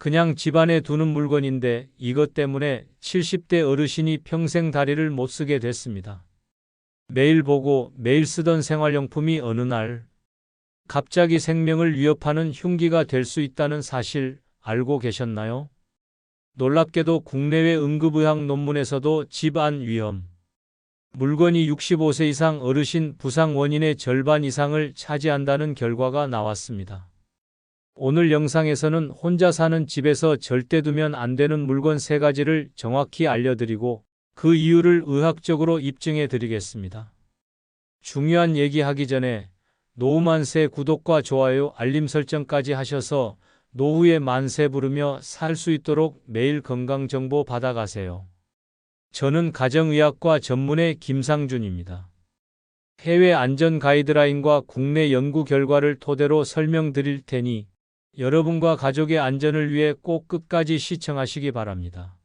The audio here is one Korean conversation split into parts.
그냥 집안에 두는 물건인데 이것 때문에 70대 어르신이 평생 다리를 못 쓰게 됐습니다. 매일 보고 매일 쓰던 생활용품이 어느 날 갑자기 생명을 위협하는 흉기가 될 수 있다는 사실 알고 계셨나요? 놀랍게도 국내외 응급의학 논문에서도 집안 위험, 물건이 65세 이상 어르신 부상 원인의 절반 이상을 차지한다는 결과가 나왔습니다. 오늘 영상에서는 혼자 사는 집에서 절대 두면 안 되는 물건 세 가지를 정확히 알려드리고 그 이유를 의학적으로 입증해 드리겠습니다. 중요한 얘기하기 전에 노후 만세 구독과 좋아요 알림 설정까지 하셔서 노후에 만세 부르며 살 수 있도록 매일 건강 정보 받아가세요. 저는 가정의학과 전문의 김상준입니다. 해외 안전 가이드라인과 국내 연구 결과를 토대로 설명드릴 테니 여러분과 가족의 안전을 위해 꼭 끝까지 시청하시기 바랍니다.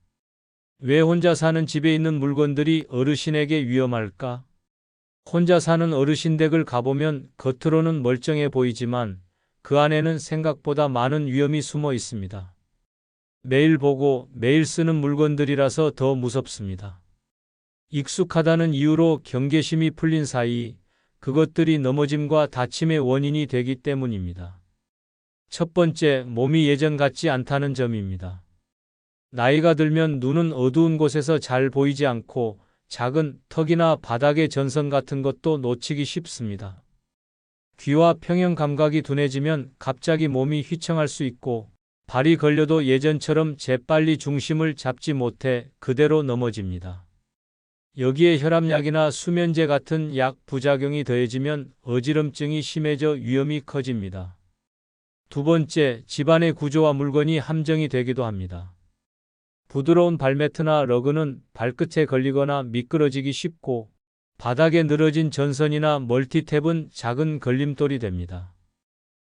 왜 혼자 사는 집에 있는 물건들이 어르신에게 위험할까? 혼자 사는 어르신 댁을 가보면 겉으로는 멀쩡해 보이지만 그 안에는 생각보다 많은 위험이 숨어 있습니다. 매일 보고 매일 쓰는 물건들이라서 더 무섭습니다. 익숙하다는 이유로 경계심이 풀린 사이 그것들이 넘어짐과 다침의 원인이 되기 때문입니다. 첫 번째, 몸이 예전 같지 않다는 점입니다. 나이가 들면 눈은 어두운 곳에서 잘 보이지 않고 작은 턱이나 바닥의 전선 같은 것도 놓치기 쉽습니다. 귀와 평형 감각이 둔해지면 갑자기 몸이 휘청할 수 있고 발이 걸려도 예전처럼 재빨리 중심을 잡지 못해 그대로 넘어집니다. 여기에 혈압약이나 수면제 같은 약 부작용이 더해지면 어지럼증이 심해져 위험이 커집니다. 두 번째, 집안의 구조와 물건이 함정이 되기도 합니다. 부드러운 발매트나 러그는 발끝에 걸리거나 미끄러지기 쉽고 바닥에 늘어진 전선이나 멀티탭은 작은 걸림돌이 됩니다.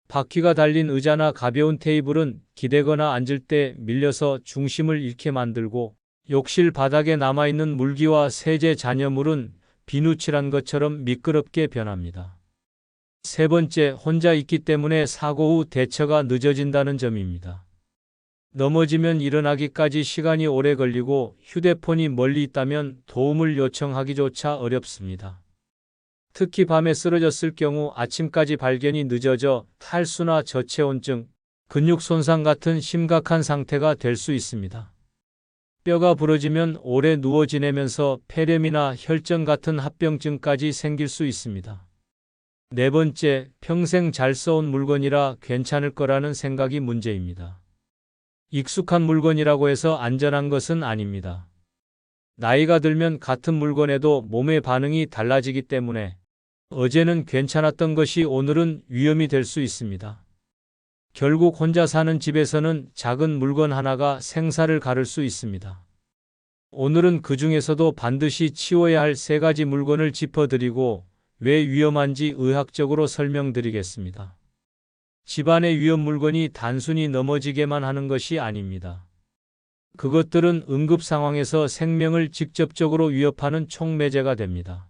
바퀴가 달린 의자나 가벼운 테이블은 기대거나 앉을 때 밀려서 중심을 잃게 만들고 욕실 바닥에 남아있는 물기와 세제 잔여물은 비누칠한 것처럼 미끄럽게 변합니다. 세 번째, 혼자 있기 때문에 사고 후 대처가 늦어진다는 점입니다. 넘어지면 일어나기까지 시간이 오래 걸리고 휴대폰이 멀리 있다면 도움을 요청하기조차 어렵습니다. 특히 밤에 쓰러졌을 경우 아침까지 발견이 늦어져 탈수나 저체온증, 근육 손상 같은 심각한 상태가 될 수 있습니다. 뼈가 부러지면 오래 누워 지내면서 폐렴이나 혈전 같은 합병증까지 생길 수 있습니다. 네 번째, 평생 잘 써온 물건이라 괜찮을 거라는 생각이 문제입니다. 익숙한 물건이라고 해서 안전한 것은 아닙니다. 나이가 들면 같은 물건에도 몸의 반응이 달라지기 때문에 어제는 괜찮았던 것이 오늘은 위험이 될 수 있습니다. 결국 혼자 사는 집에서는 작은 물건 하나가 생사를 가를 수 있습니다. 오늘은 그 중에서도 반드시 치워야 할 세 가지 물건을 짚어드리고 왜 위험한지 의학적으로 설명드리겠습니다. 집안의 위험 물건이 단순히 넘어지게만 하는 것이 아닙니다. 그것들은 응급 상황에서 생명을 직접적으로 위협하는 촉매제가 됩니다.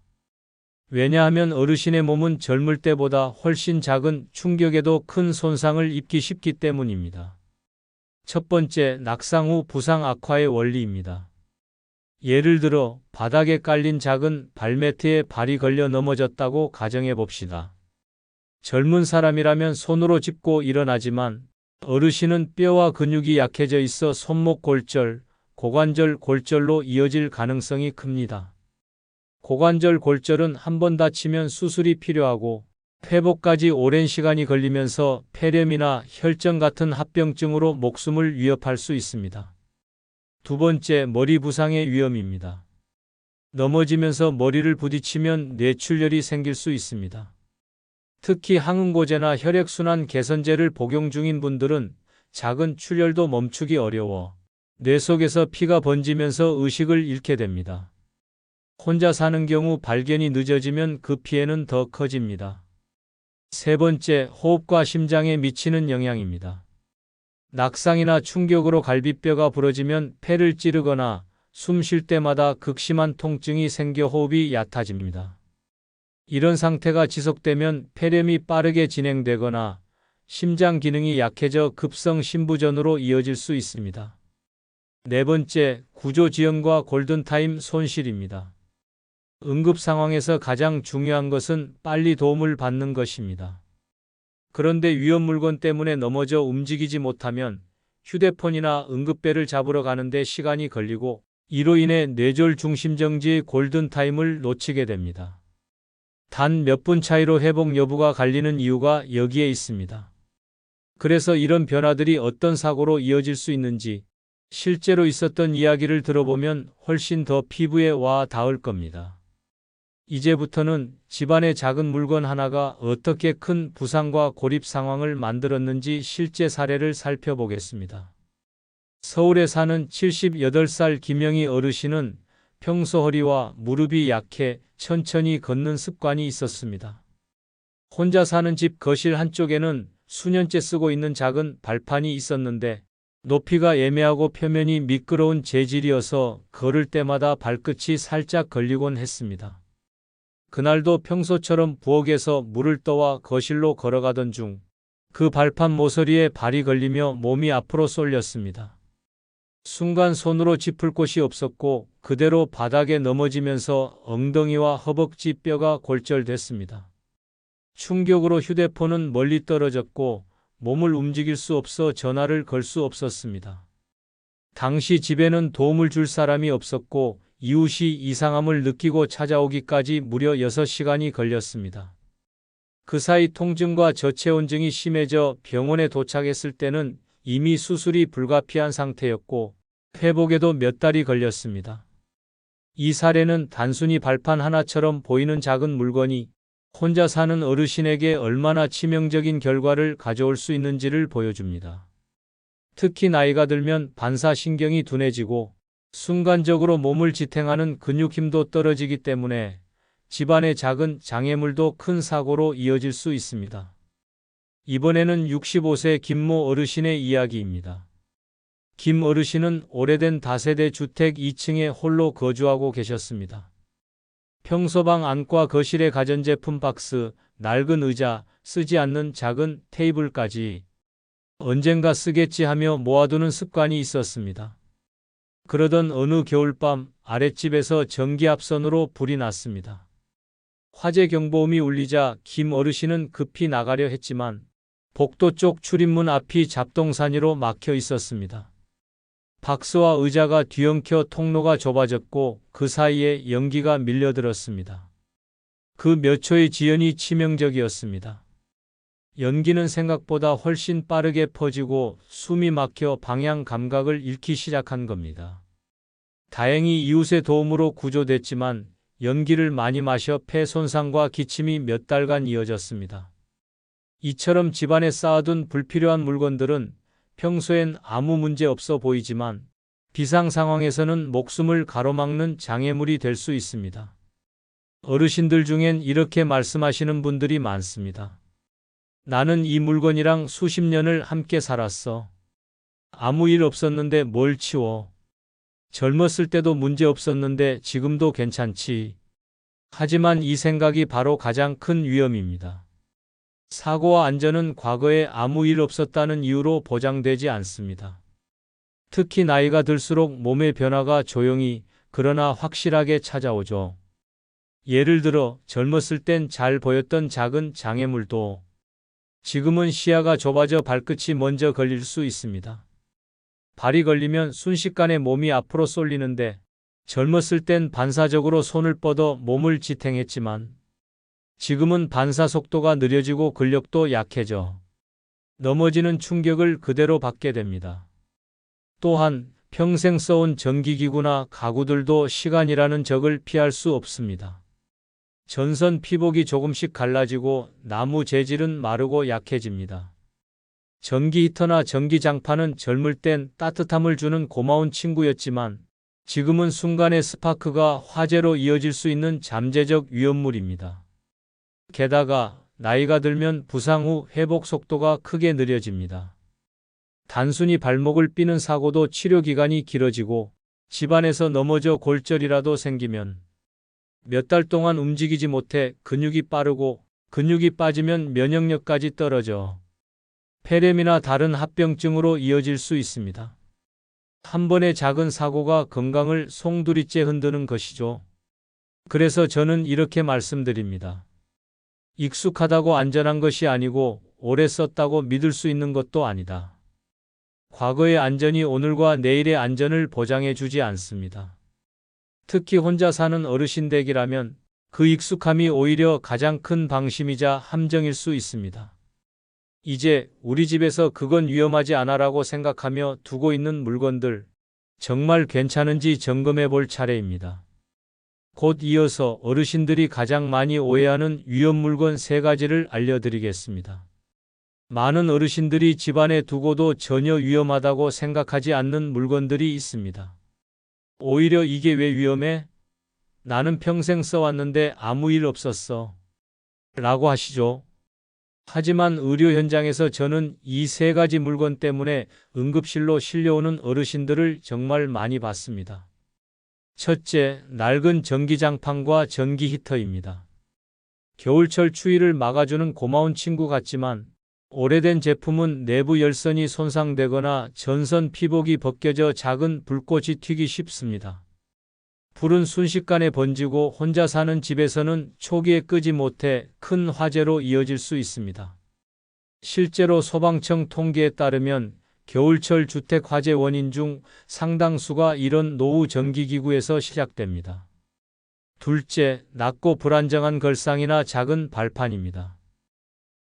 왜냐하면 어르신의 몸은 젊을 때보다 훨씬 작은 충격에도 큰 손상을 입기 쉽기 때문입니다. 첫 번째, 낙상 후 부상 악화의 원리입니다. 예를 들어 바닥에 깔린 작은 발매트에 발이 걸려 넘어졌다고 가정해 봅시다. 젊은 사람이라면 손으로 짚고 일어나지만 어르신은 뼈와 근육이 약해져 있어 손목 골절, 고관절 골절로 이어질 가능성이 큽니다. 고관절 골절은 한 번 다치면 수술이 필요하고 회복까지 오랜 시간이 걸리면서 폐렴이나 혈전 같은 합병증으로 목숨을 위협할 수 있습니다. 두 번째, 머리 부상의 위험입니다. 넘어지면서 머리를 부딪히면 뇌출혈이 생길 수 있습니다. 특히 항응고제나 혈액순환 개선제를 복용 중인 분들은 작은 출혈도 멈추기 어려워 뇌 속에서 피가 번지면서 의식을 잃게 됩니다. 혼자 사는 경우 발견이 늦어지면 그 피해는 더 커집니다. 세 번째, 호흡과 심장에 미치는 영향입니다. 낙상이나 충격으로 갈비뼈가 부러지면 폐를 찌르거나 숨 쉴 때마다 극심한 통증이 생겨 호흡이 얕아집니다. 이런 상태가 지속되면 폐렴이 빠르게 진행되거나 심장 기능이 약해져 급성 심부전으로 이어질 수 있습니다. 네 번째, 구조 지연과 골든타임 손실입니다. 응급 상황에서 가장 중요한 것은 빨리 도움을 받는 것입니다. 그런데 위험 물건 때문에 넘어져 움직이지 못하면 휴대폰이나 응급배를 잡으러 가는데 시간이 걸리고 이로 인해 뇌졸 중심정지의 골든타임을 놓치게 됩니다. 단 몇 분 차이로 회복 여부가 갈리는 이유가 여기에 있습니다. 그래서 이런 변화들이 어떤 사고로 이어질 수 있는지 실제로 있었던 이야기를 들어보면 훨씬 더 피부에 와 닿을 겁니다. 이제부터는 집안의 작은 물건 하나가 어떻게 큰 부상과 고립 상황을 만들었는지 실제 사례를 살펴보겠습니다. 서울에 사는 78살 김영희 어르신은 평소 허리와 무릎이 약해 천천히 걷는 습관이 있었습니다. 혼자 사는 집 거실 한쪽에는 수년째 쓰고 있는 작은 발판이 있었는데 높이가 애매하고 표면이 미끄러운 재질이어서 걸을 때마다 발끝이 살짝 걸리곤 했습니다. 그날도 평소처럼 부엌에서 물을 떠와 거실로 걸어가던 중 그 발판 모서리에 발이 걸리며 몸이 앞으로 쏠렸습니다. 순간 손으로 짚을 곳이 없었고 그대로 바닥에 넘어지면서 엉덩이와 허벅지 뼈가 골절됐습니다. 충격으로 휴대폰은 멀리 떨어졌고 몸을 움직일 수 없어 전화를 걸 수 없었습니다. 당시 집에는 도움을 줄 사람이 없었고 이웃이 이상함을 느끼고 찾아오기까지 무려 6시간이 걸렸습니다. 그 사이 통증과 저체온증이 심해져 병원에 도착했을 때는 이미 수술이 불가피한 상태였고 회복에도 몇 달이 걸렸습니다. 이 사례는 단순히 발판 하나처럼 보이는 작은 물건이 혼자 사는 어르신에게 얼마나 치명적인 결과를 가져올 수 있는지를 보여줍니다. 특히 나이가 들면 반사신경이 둔해지고 순간적으로 몸을 지탱하는 근육 힘도 떨어지기 때문에 집안의 작은 장애물도 큰 사고로 이어질 수 있습니다. 이번에는 65세 김모 어르신의 이야기입니다. 김 어르신은 오래된 다세대 주택 2층에 홀로 거주하고 계셨습니다. 평소방 안과 거실의 가전제품 박스, 낡은 의자, 쓰지 않는 작은 테이블까지 언젠가 쓰겠지 하며 모아두는 습관이 있었습니다. 그러던 어느 겨울밤 아랫집에서 전기압선으로 불이 났습니다. 화재 경보음이 울리자 김 어르신은 급히 나가려 했지만 복도 쪽 출입문 앞이 잡동사니로 막혀 있었습니다. 박스와 의자가 뒤엉켜 통로가 좁아졌고 그 사이에 연기가 밀려들었습니다. 그 몇 초의 지연이 치명적이었습니다. 연기는 생각보다 훨씬 빠르게 퍼지고 숨이 막혀 방향 감각을 잃기 시작한 겁니다. 다행히 이웃의 도움으로 구조됐지만 연기를 많이 마셔 폐 손상과 기침이 몇 달간 이어졌습니다. 이처럼 집안에 쌓아둔 불필요한 물건들은 평소엔 아무 문제 없어 보이지만 비상 상황에서는 목숨을 가로막는 장애물이 될 수 있습니다. 어르신들 중엔 이렇게 말씀하시는 분들이 많습니다. 나는 이 물건이랑 수십 년을 함께 살았어. 아무 일 없었는데 뭘 치워. 젊었을 때도 문제 없었는데 지금도 괜찮지. 하지만 이 생각이 바로 가장 큰 위험입니다. 사고와 안전은 과거에 아무 일 없었다는 이유로 보장되지 않습니다. 특히 나이가 들수록 몸의 변화가 조용히 그러나 확실하게 찾아오죠. 예를 들어 젊었을 땐 잘 보였던 작은 장애물도 지금은 시야가 좁아져 발끝이 먼저 걸릴 수 있습니다. 발이 걸리면 순식간에 몸이 앞으로 쏠리는데 젊었을 땐 반사적으로 손을 뻗어 몸을 지탱했지만 지금은 반사 속도가 느려지고 근력도 약해져 넘어지는 충격을 그대로 받게 됩니다. 또한 평생 써온 전기기구나 가구들도 시간이라는 적을 피할 수 없습니다. 전선 피복이 조금씩 갈라지고 나무 재질은 마르고 약해집니다. 전기 히터나 전기 장판은 젊을 땐 따뜻함을 주는 고마운 친구였지만 지금은 순간의 스파크가 화재로 이어질 수 있는 잠재적 위험물입니다. 게다가 나이가 들면 부상 후 회복 속도가 크게 느려집니다. 단순히 발목을 삐는 사고도 치료 기간이 길어지고 집안에서 넘어져 골절이라도 생기면 몇 달 동안 움직이지 못해 근육이 빠르고 근육이 빠지면 면역력까지 떨어져 폐렴이나 다른 합병증으로 이어질 수 있습니다. 한 번의 작은 사고가 건강을 송두리째 흔드는 것이죠. 그래서 저는 이렇게 말씀드립니다. 익숙하다고 안전한 것이 아니고 오래 썼다고 믿을 수 있는 것도 아니다. 과거의 안전이 오늘과 내일의 안전을 보장해 주지 않습니다. 특히 혼자 사는 어르신 댁이라면 그 익숙함이 오히려 가장 큰 방심이자 함정일 수 있습니다. 이제 우리 집에서 그건 위험하지 않아라고 생각하며 두고 있는 물건들 정말 괜찮은지 점검해 볼 차례입니다. 곧 이어서 어르신들이 가장 많이 오해하는 위험 물건 세 가지를 알려드리겠습니다. 많은 어르신들이 집안에 두고도 전혀 위험하다고 생각하지 않는 물건들이 있습니다. 오히려 이게 왜 위험해? 나는 평생 써왔는데 아무 일 없었어. 라고 하시죠. 하지만 의료 현장에서 저는 이 세 가지 물건 때문에 응급실로 실려오는 어르신들을 정말 많이 봤습니다. 첫째, 낡은 전기장판과 전기 히터입니다. 겨울철 추위를 막아주는 고마운 친구 같지만 오래된 제품은 내부 열선이 손상되거나 전선 피복이 벗겨져 작은 불꽃이 튀기 쉽습니다. 불은 순식간에 번지고 혼자 사는 집에서는 초기에 끄지 못해 큰 화재로 이어질 수 있습니다. 실제로 소방청 통계에 따르면 겨울철 주택 화재 원인 중 상당수가 이런 노후 전기기구에서 시작됩니다. 둘째, 낮고 불안정한 걸상이나 작은 발판입니다.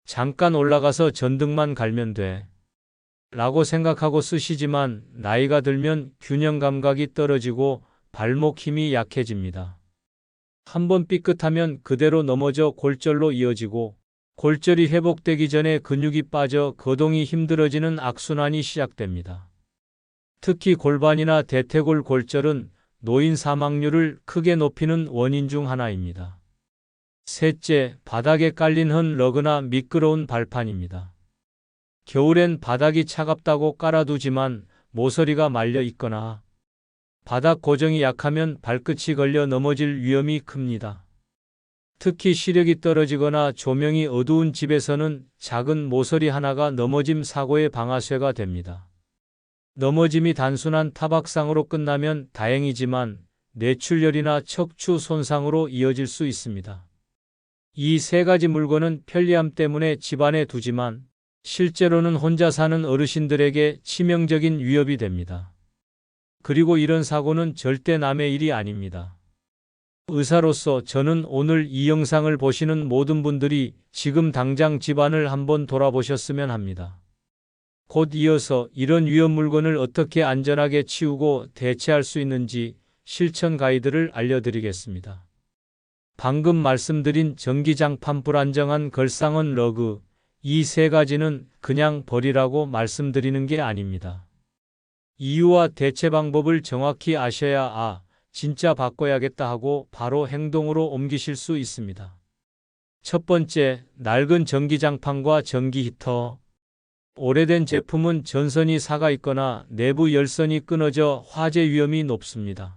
잠깐 올라가서 전등만 갈면 돼. 라고 생각하고 쓰시지만 나이가 들면 균형 감각이 떨어지고 발목 힘이 약해집니다. 한번 삐끗하면 그대로 넘어져 골절로 이어지고 골절이 회복되기 전에 근육이 빠져 거동이 힘들어지는 악순환이 시작됩니다. 특히 골반이나 대퇴골 골절은 노인 사망률을 크게 높이는 원인 중 하나입니다. 셋째, 바닥에 깔린 헌 러그나 미끄러운 발판입니다. 겨울엔 바닥이 차갑다고 깔아두지만 모서리가 말려 있거나 바닥 고정이 약하면 발끝이 걸려 넘어질 위험이 큽니다. 특히 시력이 떨어지거나 조명이 어두운 집에서는 작은 모서리 하나가 넘어짐 사고의 방아쇠가 됩니다. 넘어짐이 단순한 타박상으로 끝나면 다행이지만 뇌출혈이나 척추 손상으로 이어질 수 있습니다. 이 세 가지 물건은 편리함 때문에 집안에 두지만 실제로는 혼자 사는 어르신들에게 치명적인 위협이 됩니다. 그리고 이런 사고는 절대 남의 일이 아닙니다. 의사로서 저는 오늘 이 영상을 보시는 모든 분들이 지금 당장 집안을 한번 돌아보셨으면 합니다. 곧 이어서 이런 위험 물건을 어떻게 안전하게 치우고 대체할 수 있는지 실천 가이드를 알려드리겠습니다. 방금 말씀드린 전기장판 불안정한 걸상은 러그, 이 세 가지는 그냥 버리라고 말씀드리는 게 아닙니다. 이유와 대체 방법을 정확히 아셔야 아, 진짜 바꿔야겠다 하고 바로 행동으로 옮기실 수 있습니다. 첫 번째, 낡은 전기장판과 전기 히터. 오래된 제품은 전선이 사가 있거나 내부 열선이 끊어져 화재 위험이 높습니다.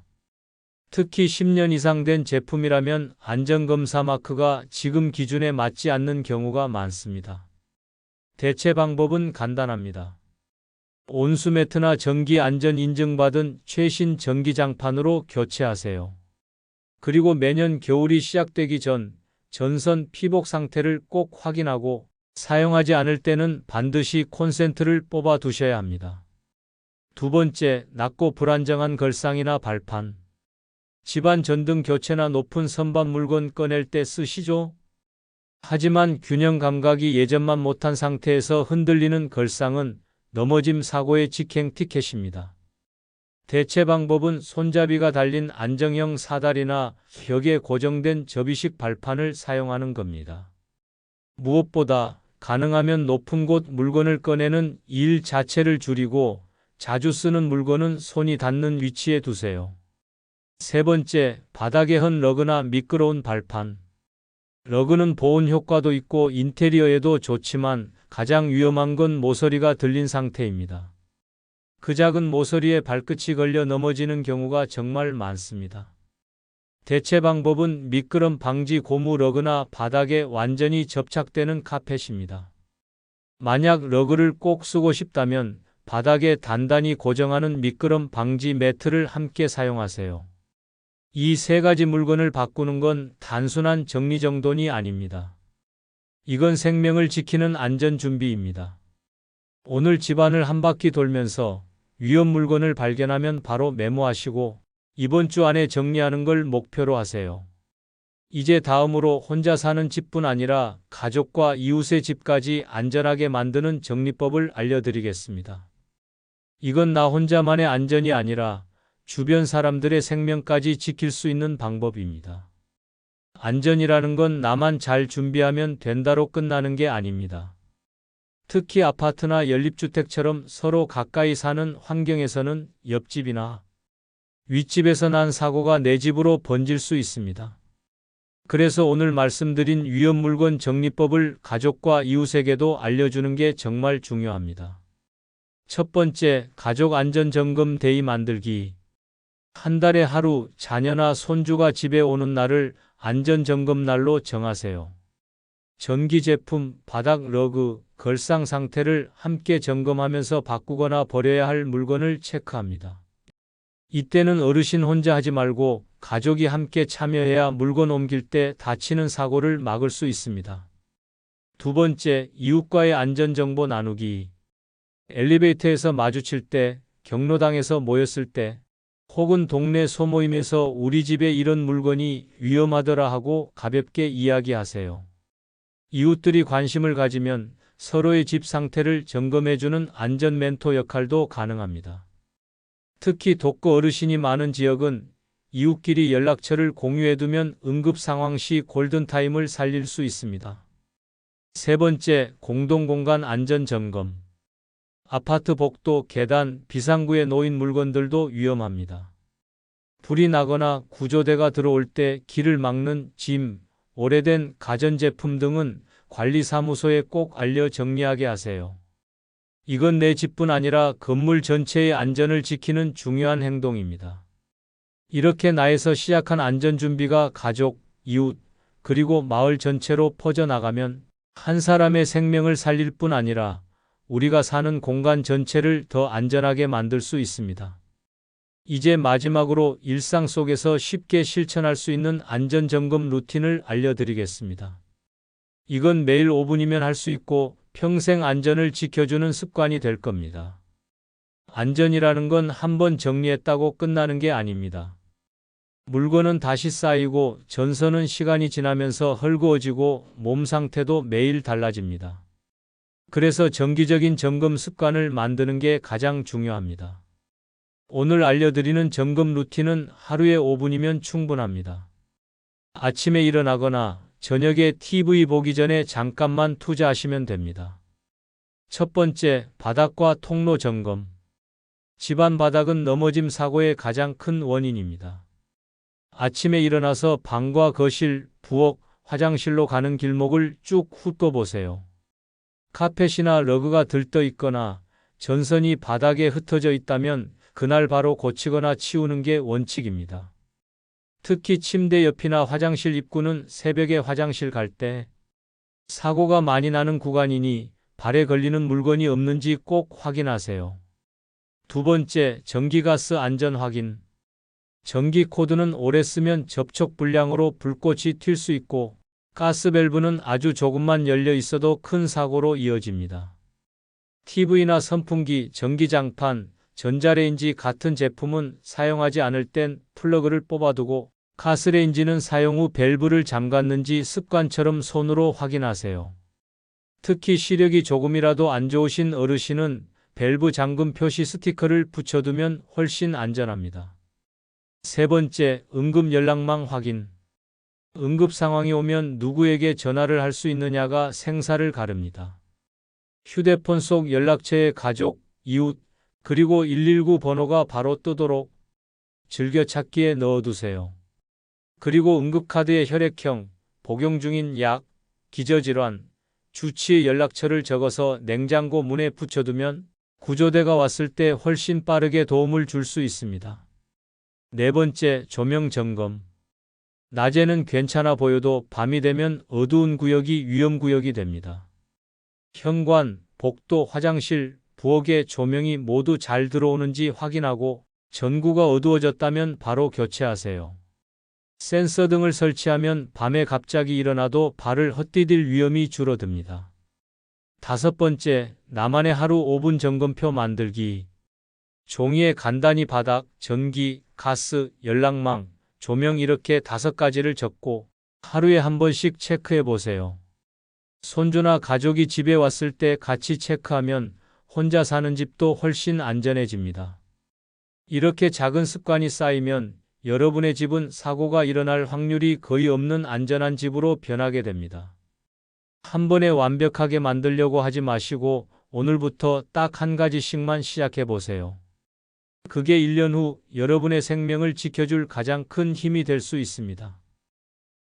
특히 10년 이상 된 제품이라면 안전검사 마크가 지금 기준에 맞지 않는 경우가 많습니다. 대체 방법은 간단합니다. 온수 매트나 전기 안전 인증받은 최신 전기장판으로 교체하세요. 그리고 매년 겨울이 시작되기 전 전선 피복 상태를 꼭 확인하고 사용하지 않을 때는 반드시 콘센트를 뽑아 두셔야 합니다. 두 번째, 낮고 불안정한 걸상이나 발판. 집안 전등 교체나 높은 선반 물건 꺼낼 때 쓰시죠? 하지만 균형 감각이 예전만 못한 상태에서 흔들리는 걸상은 넘어짐 사고의 직행 티켓입니다. 대체 방법은 손잡이가 달린 안정형 사다리나 벽에 고정된 접이식 발판을 사용하는 겁니다. 무엇보다 가능하면 높은 곳 물건을 꺼내는 일 자체를 줄이고 자주 쓰는 물건은 손이 닿는 위치에 두세요. 세 번째, 바닥에 헌 러그나 미끄러운 발판. 러그는 보온 효과도 있고 인테리어에도 좋지만 가장 위험한 건 모서리가 들린 상태입니다. 그 작은 모서리에 발끝이 걸려 넘어지는 경우가 정말 많습니다. 대체 방법은 미끄럼 방지 고무 러그나 바닥에 완전히 접착되는 카펫입니다. 만약 러그를 꼭 쓰고 싶다면 바닥에 단단히 고정하는 미끄럼 방지 매트를 함께 사용하세요. 이 세 가지 물건을 바꾸는 건 단순한 정리정돈이 아닙니다. 이건 생명을 지키는 안전 준비입니다. 오늘 집안을 한 바퀴 돌면서 위험 물건을 발견하면 바로 메모하시고 이번 주 안에 정리하는 걸 목표로 하세요. 이제 다음으로 혼자 사는 집뿐 아니라 가족과 이웃의 집까지 안전하게 만드는 정리법을 알려드리겠습니다. 이건 나 혼자만의 안전이 아니라 주변 사람들의 생명까지 지킬 수 있는 방법입니다. 안전이라는 건 나만 잘 준비하면 된다로 끝나는 게 아닙니다. 특히 아파트나 연립주택처럼 서로 가까이 사는 환경에서는 옆집이나 윗집에서 난 사고가 내 집으로 번질 수 있습니다. 그래서 오늘 말씀드린 위험 물건 정리법을 가족과 이웃에게도 알려주는 게 정말 중요합니다. 첫 번째, 가족 안전 점검 데이 만들기. 한 달에 하루 자녀나 손주가 집에 오는 날을 안전 점검 날로 정하세요. 전기 제품, 바닥 러그, 걸상 상태를 함께 점검하면서 바꾸거나 버려야 할 물건을 체크합니다. 이때는 어르신 혼자 하지 말고 가족이 함께 참여해야 물건 옮길 때 다치는 사고를 막을 수 있습니다. 두 번째, 이웃과의 안전정보 나누기. 엘리베이터에서 마주칠 때, 경로당에서 모였을 때, 혹은 동네 소모임에서 우리 집에 이런 물건이 위험하더라 하고 가볍게 이야기하세요. 이웃들이 관심을 가지면 서로의 집 상태를 점검해주는 안전 멘토 역할도 가능합니다. 특히 독거 어르신이 많은 지역은 이웃끼리 연락처를 공유해두면 응급 상황 시 골든타임을 살릴 수 있습니다. 세 번째, 공동공간 안전 점검. 아파트 복도, 계단, 비상구에 놓인 물건들도 위험합니다. 불이 나거나 구조대가 들어올 때 길을 막는 짐, 오래된 가전제품 등은 관리사무소에 꼭 알려 정리하게 하세요. 이건 내 집뿐 아니라 건물 전체의 안전을 지키는 중요한 행동입니다. 이렇게 나에서 시작한 안전준비가 가족, 이웃, 그리고 마을 전체로 퍼져나가면 한 사람의 생명을 살릴 뿐 아니라 우리가 사는 공간 전체를 더 안전하게 만들 수 있습니다. 이제 마지막으로 일상 속에서 쉽게 실천할 수 있는 안전점검 루틴을 알려드리겠습니다. 이건 매일 5분이면 할 수 있고 평생 안전을 지켜주는 습관이 될 겁니다. 안전이라는 건 한 번 정리했다고 끝나는 게 아닙니다. 물건은 다시 쌓이고 전선은 시간이 지나면서 헐거워지고 몸 상태도 매일 달라집니다. 그래서 정기적인 점검 습관을 만드는 게 가장 중요합니다. 오늘 알려드리는 점검 루틴은 하루에 5분이면 충분합니다. 아침에 일어나거나 저녁에 TV 보기 전에 잠깐만 투자하시면 됩니다. 첫 번째, 바닥과 통로 점검. 집안 바닥은 넘어짐 사고의 가장 큰 원인입니다. 아침에 일어나서 방과 거실, 부엌, 화장실로 가는 길목을 쭉 훑어보세요. 카펫이나 러그가 들떠 있거나 전선이 바닥에 흩어져 있다면 그날 바로 고치거나 치우는 게 원칙입니다. 특히 침대 옆이나 화장실 입구는 새벽에 화장실 갈 때 사고가 많이 나는 구간이니 발에 걸리는 물건이 없는지 꼭 확인하세요. 두 번째, 전기가스 안전 확인. 전기 코드는 오래 쓰면 접촉 불량으로 불꽃이 튈 수 있고 가스 밸브는 아주 조금만 열려 있어도 큰 사고로 이어집니다. TV나 선풍기, 전기장판, 전자레인지 같은 제품은 사용하지 않을 땐 플러그를 뽑아두고 가스레인지는 사용 후 밸브를 잠갔는지 습관처럼 손으로 확인하세요. 특히 시력이 조금이라도 안 좋으신 어르신은 밸브 잠금 표시 스티커를 붙여두면 훨씬 안전합니다. 세 번째, 응급 연락망 확인. 응급 상황이 오면 누구에게 전화를 할 수 있느냐가 생사를 가릅니다. 휴대폰 속 연락처에 가족, 이웃, 그리고 119 번호가 바로 뜨도록 즐겨찾기에 넣어두세요. 그리고 응급카드에 혈액형, 복용 중인 약, 기저질환, 주치의 연락처를 적어서 냉장고 문에 붙여두면 구조대가 왔을 때 훨씬 빠르게 도움을 줄 수 있습니다. 네 번째, 조명 점검. 낮에는 괜찮아 보여도 밤이 되면 어두운 구역이 위험구역이 됩니다. 현관, 복도, 화장실, 부엌의 조명이 모두 잘 들어오는지 확인하고 전구가 어두워졌다면 바로 교체하세요. 센서 등을 설치하면 밤에 갑자기 일어나도 발을 헛디딜 위험이 줄어듭니다. 다섯 번째, 나만의 하루 5분 점검표 만들기. 종이에 간단히 바닥, 전기, 가스, 연락망, 조명 이렇게 다섯 가지를 적고 하루에 한 번씩 체크해 보세요. 손주나 가족이 집에 왔을 때 같이 체크하면 혼자 사는 집도 훨씬 안전해집니다. 이렇게 작은 습관이 쌓이면 여러분의 집은 사고가 일어날 확률이 거의 없는 안전한 집으로 변하게 됩니다. 한 번에 완벽하게 만들려고 하지 마시고 오늘부터 딱 한 가지씩만 시작해 보세요. 그게 1년 후 여러분의 생명을 지켜줄 가장 큰 힘이 될 수 있습니다.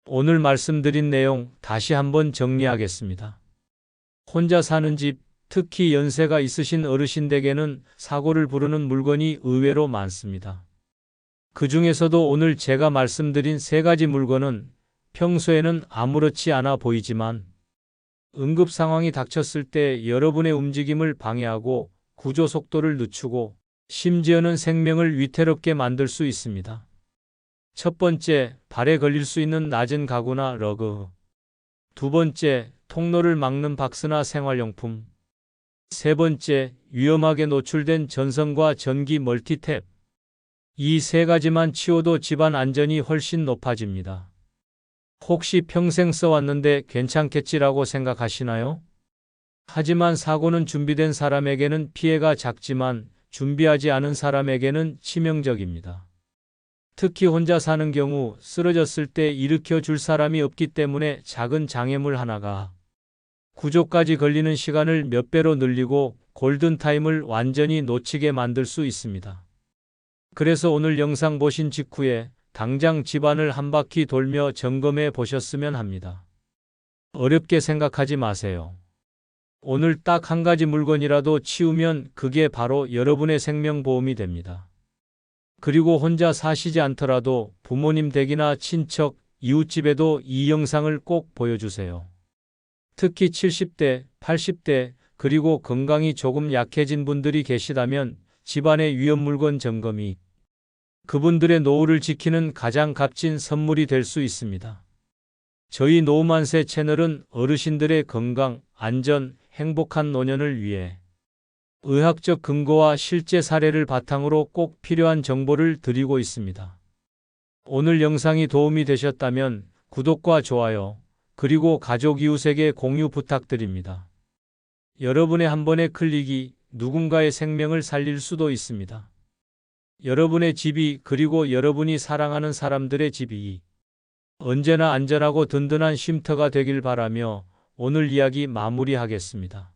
오늘 말씀드린 내용 다시 한번 정리하겠습니다. 혼자 사는 집, 특히 연세가 있으신 어르신들에게는 사고를 부르는 물건이 의외로 많습니다. 그 중에서도 오늘 제가 말씀드린 세 가지 물건은 평소에는 아무렇지 않아 보이지만 응급 상황이 닥쳤을 때 여러분의 움직임을 방해하고 구조 속도를 늦추고 심지어는 생명을 위태롭게 만들 수 있습니다. 첫 번째, 발에 걸릴 수 있는 낮은 가구나 러그. 두 번째, 통로를 막는 박스나 생활용품. 세 번째, 위험하게 노출된 전선과 전기 멀티탭. 이 세 가지만 치워도 집안 안전이 훨씬 높아집니다. 혹시 평생 써왔는데 괜찮겠지라고 생각하시나요? 하지만 사고는 준비된 사람에게는 피해가 작지만 준비하지 않은 사람에게는 치명적입니다. 특히 혼자 사는 경우 쓰러졌을 때 일으켜 줄 사람이 없기 때문에 작은 장애물 하나가 구조까지 걸리는 시간을 몇 배로 늘리고 골든타임을 완전히 놓치게 만들 수 있습니다. 그래서 오늘 영상 보신 직후에 당장 집안을 한 바퀴 돌며 점검해 보셨으면 합니다. 어렵게 생각하지 마세요. 오늘 딱 한 가지 물건이라도 치우면 그게 바로 여러분의 생명보험이 됩니다. 그리고 혼자 사시지 않더라도 부모님 댁이나 친척, 이웃집에도 이 영상을 꼭 보여주세요. 특히 70대, 80대, 그리고 건강이 조금 약해진 분들이 계시다면 집안의 위험 물건 점검이 그분들의 노후를 지키는 가장 값진 선물이 될 수 있습니다. 저희 노후만세 채널은 어르신들의 건강, 안전, 행복한 노년을 위해 의학적 근거와 실제 사례를 바탕으로 꼭 필요한 정보를 드리고 있습니다. 오늘 영상이 도움이 되셨다면 구독과 좋아요, 그리고 가족 이웃에게 공유 부탁드립니다. 여러분의 한 번의 클릭이 누군가의 생명을 살릴 수도 있습니다. 여러분의 집이 그리고 여러분이 사랑하는 사람들의 집이 언제나 안전하고 든든한 쉼터가 되길 바라며 오늘 이야기 마무리하겠습니다.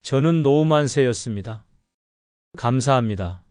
저는 노우만세였습니다. 감사합니다.